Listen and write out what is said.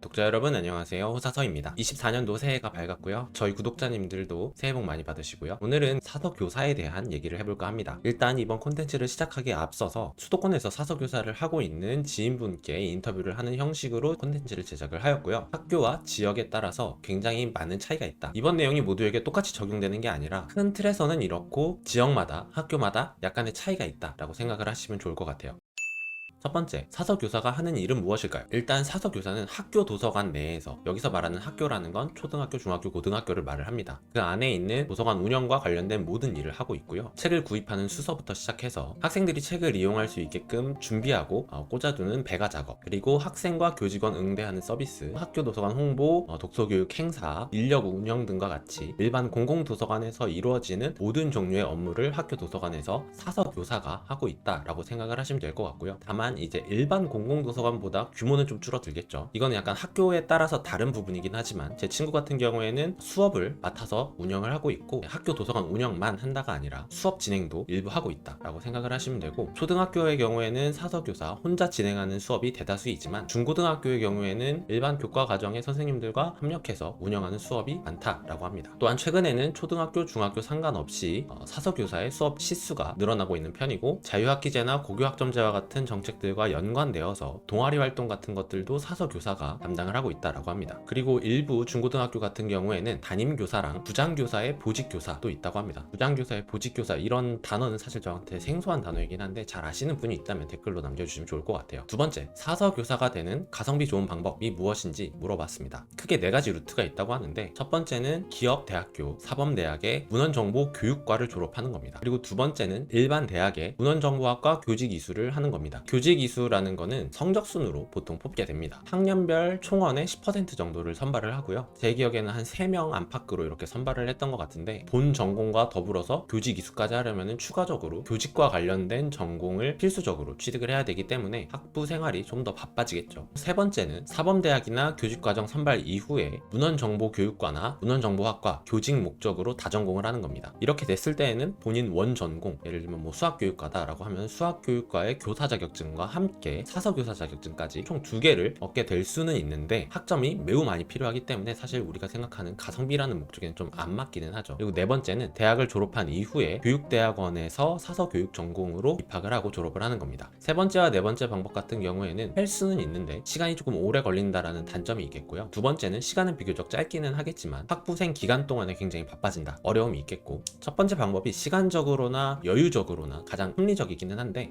독자 여러분 안녕하세요. 호사서입니다. 24년도 새해가 밝았고요. 저희 구독자님들도 새해 복 많이 받으시고요. 오늘은 사서교사에 대한 얘기를 해볼까 합니다. 일단 이번 콘텐츠를 시작하기에 앞서서 수도권에서 사서교사를 하고 있는 지인분께 인터뷰를 하는 형식으로 콘텐츠를 제작을 하였고요. 학교와 지역에 따라서 굉장히 많은 차이가 있다. 이번 내용이 모두에게 똑같이 적용되는 게 아니라 큰 틀에서는 이렇고 지역마다 학교마다 약간의 차이가 있다 라고 생각을 하시면 좋을 것 같아요 첫 번째, 사서교사가 하는 일은 무엇일까요? 일단 사서교사는 학교 도서관 내에서 여기서 말하는 학교라는 건 초등학교, 중학교, 고등학교를 말을 합니다. 그 안에 있는 도서관 운영과 관련된 모든 일을 하고 있고요. 책을 구입하는 수서부터 시작해서 학생들이 책을 이용할 수 있게끔 준비하고 어, 꽂아두는 배가 작업, 그리고 학생과 교직원 응대하는 서비스, 학교 도서관 홍보, 어, 독서교육 행사, 인력 운영 등과 같이 일반 공공도서관에서 이루어지는 모든 종류의 업무를 학교 도서관에서 사서교사가 하고 있다라고 생각을 하시면 될 것 같고요. 다만 이제 일반 공공도서관보다 규모는 좀 줄어들겠죠. 이거는 약간 학교에 따라서 다른 부분이긴 하지만 제 친구 같은 경우에는 수업을 맡아서 운영을 하고 있고 학교 도서관 운영만 한다가 아니라 수업 진행도 일부 하고 있다라고 생각을 하시면 되고 초등학교의 경우에는 사서교사 혼자 진행하는 수업이 대다수이지만 중고등학교의 경우에는 일반 교과 과정의 선생님들과 협력해서 운영하는 수업이 많다라고 합니다. 또한 최근에는 초등학교, 중학교 상관없이 어, 사서교사의 수업 시수가 늘어나고 있는 편이고 자유학기제나 고교학점제와 같은 정책 들과 연관되어서 동아리 활동 같은 것들도 사서 교사가 담당을 하고 있다라고 합니다. 그리고 일부 중고등학교 같은 경우에는 담임 교사랑 부장 교사의 보직 교사도 있다고 합니다. 부장 교사의 보직 교사 이런 단어는 사실 저한테 생소한 단어이긴 한데 잘 아시는 분이 있다면 댓글로 남겨주시면 좋을 것 같아요. 두 번째, 사서 교사가 되는 가성비 좋은 방법이 무엇인지 물어봤습니다. 크게 네 가지 루트가 있다고 하는데 첫 번째는 기업 대학교 사범대학의 문헌정보 교육과를 졸업하는 겁니다. 그리고 두 번째는 일반 대학의 문헌정보학과 교직 이수를 하는 겁니다. 교직 이수라는 거는 성적순으로 보통 뽑게 됩니다. 학년별 총원의 10% 정도를 선발을 하고요. 제 기억에는 한 3명 안팎으로 이렇게 선발을 했던 것 같은데 본 전공과 더불어서 교직이수까지 하려면 추가적으로 교직과 관련된 전공을 필수적으로 취득을 해야 되기 때문에 학부 생활이 좀 더 바빠지겠죠. 세 번째는 사범대학이나 교직과정 선발 이후에 문헌정보교육과나 문헌정보학과 교직 목적으로 다전공을 하는 겁니다. 이렇게 됐을 때에는 본인 원 전공, 예를 들면 뭐 수학교육과다라고 하면 수학교육과의 교사 자격증과 함께 사서교사 자격증까지 총 두 개를 얻게 될 수는 있는데 학점이 매우 많이 필요하기 때문에 사실 우리가 생각하는 가성비라는 목적에는 좀 안 맞기는 하죠. 그리고 네 번째는 대학을 졸업한 이후에 교육대학원에서 사서교육 전공으로 입학을 하고 졸업을 하는 겁니다. 세 번째와 네 번째 방법 같은 경우에는 할 수는 있는데 시간이 조금 오래 걸린다라는 단점이 있겠고요. 두 번째는 시간은 비교적 짧기는 하겠지만 학부생 기간 동안에 굉장히 바빠진다. 어려움이 있겠고 첫 번째 방법이 시간적으로나 여유적으로나 가장 합리적이기는 한데